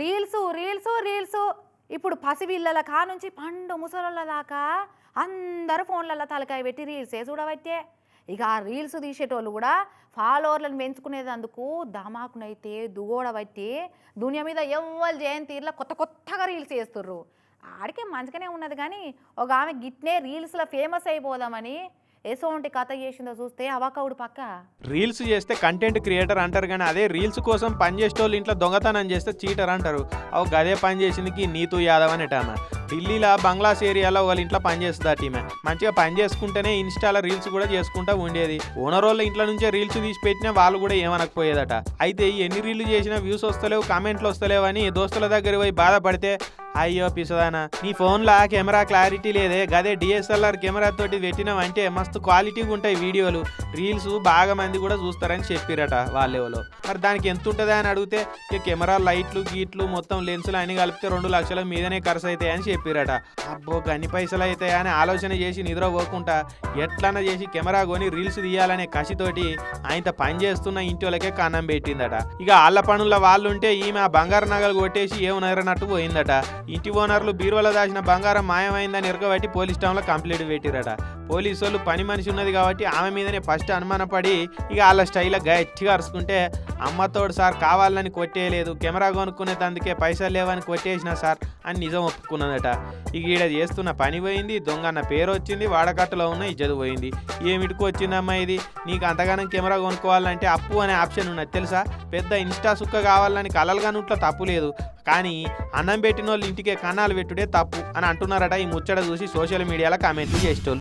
Reels reels reels. ఇప్పుడు పసిపిల్లల కా నుంచి పండు ముసలోళ్ళ దాకా అందరూ ఫోన్లలో తలకాయ పెట్టి రీల్సే చూడబట్టే ఇక ఆ రీల్స్ తీసేటోళ్ళు కూడా ఫాలోవర్లను పెంచుకునేందుకు దమాకునైతే దుగోడబట్టి దునియా మీద ఎవ్వరు జయంతి ఇట్లా కొత్త కొత్తగా రీల్స్ చేస్తుర్రు. ఆడికే మంచిగానే ఉన్నది కానీ ఒక ఆమె గిట్నే రీల్స్లో ఫేమస్ అయిపోదామని ఎసోంటి కథ చేసిందో చూస్తే అవకవుడు పక్క? రీల్స్ చేస్తే కంటెంట్ క్రియేటర్ అంటారు కానీ అదే రీల్స్ కోసం పని చేసేటోళ్ళు ఇంట్లో దొంగతనం చేస్తే చీటర్ అంటారు. అవు గదే పని చేసిందికి నీతు యాదవ్ అనేట ఢిల్లీలో బంగ్లాస్ ఏరియాలో వాళ్ళ ఇంట్లో పని ఆ టీమే. మంచిగా పని చేసుకుంటేనే ఇన్స్టాలో రీల్స్ కూడా చేసుకుంటా ఉండేది. ఓనర్ వాళ్ళ ఇంట్లో నుంచే రీల్స్ తీసి పెట్టినా వాళ్ళు కూడా ఏమనకపోయేదట. అయితే ఎన్ని రీల్స్ చేసినా వ్యూస్ వస్తలేవు కామెంట్లు వస్తలేవు అని దోస్తుల దగ్గర పోయి బాధపడితే అయ్యో పిసదానా నీ ఫోన్లో కెమెరా క్లారిటీ లేదే. గదే డిఎస్ఎల్ఆర్ కెమెరా తోటి పెట్టినావంటే మస్తు క్వాలిటీగా ఉంటాయి వీడియోలు. రీల్స్ బాగా మంది కూడా చూస్తారని చెప్పిరట వాళ్ళెవలో. మరి దానికి ఎంత ఉంటుందా అని అడిగితే ఇక కెమెరా లైట్లు గీట్లు మొత్తం లెన్సులు అన్ని కలిపితే రెండు లక్షల మీదనే ఖర్చు అవుతాయని చెప్పిరట. అబ్బో గన్ని పైసలు అవుతాయి అని ఆలోచన చేసి నిద్రపోకుండా ఎట్లన్నా చేసి కెమెరా కొని రీల్స్ తీయాలనే కసితోటి ఆయన పని చేస్తున్న ఇంటి వాళ్ళకే కన్నం పెట్టిందట. ఇక ఆళ్ళ పనుల వాళ్ళు ఉంటే ఈమె బంగారు నగలు కొట్టేసి ఏమనరన్నట్టు పోయిందట. ఇంటి ఓనర్లు బీరువాలో దాచిన బంగారం మాయమైందని ఎరగబట్టి పోలీస్ స్టేషన్లో కంప్లైంట్ పెట్టిరట పోలీసు వాళ్ళు పని మనిషి ఉన్నది కాబట్టి ఆమె మీదనే ఫస్ట్ అనుమానపడి ఇక వాళ్ళ స్టైల్లో గట్టిగా అరుచుకుంటే అమ్మతోడు సార్ కావాలని కొట్టేయలేదు. కెమెరా కొనుక్కునేది అందుకే పైసలు లేవని కొట్టేసిన సార్ అని నిజం ఒప్పుకున్నదట. ఇక ఈడ చేస్తున్న పని పోయింది దొంగ అన్న పేరు వచ్చింది వాడకట్టులో ఉన్న ఇజ్జత పోయింది. ఏమిటికి వచ్చిందమ్మా ఇది? నీకు అంతగానం కెమెరా కొనుక్కోవాలంటే అప్పు అనే ఆప్షన్ ఉన్నది తెలుసా? పెద్ద ఇన్స్టా సుక్క కావాలని కలలుగా నోట్లో తప్పు లేదు. కానీ అన్నం పెట్టిన వాళ్ళు ఇంటికే కన్నాలు పెట్టుడే తప్పు అని అంటున్నారట ఈ ముచ్చట చూసి సోషల్ మీడియాలో కామెంట్లు చేసేటోళ్ళు.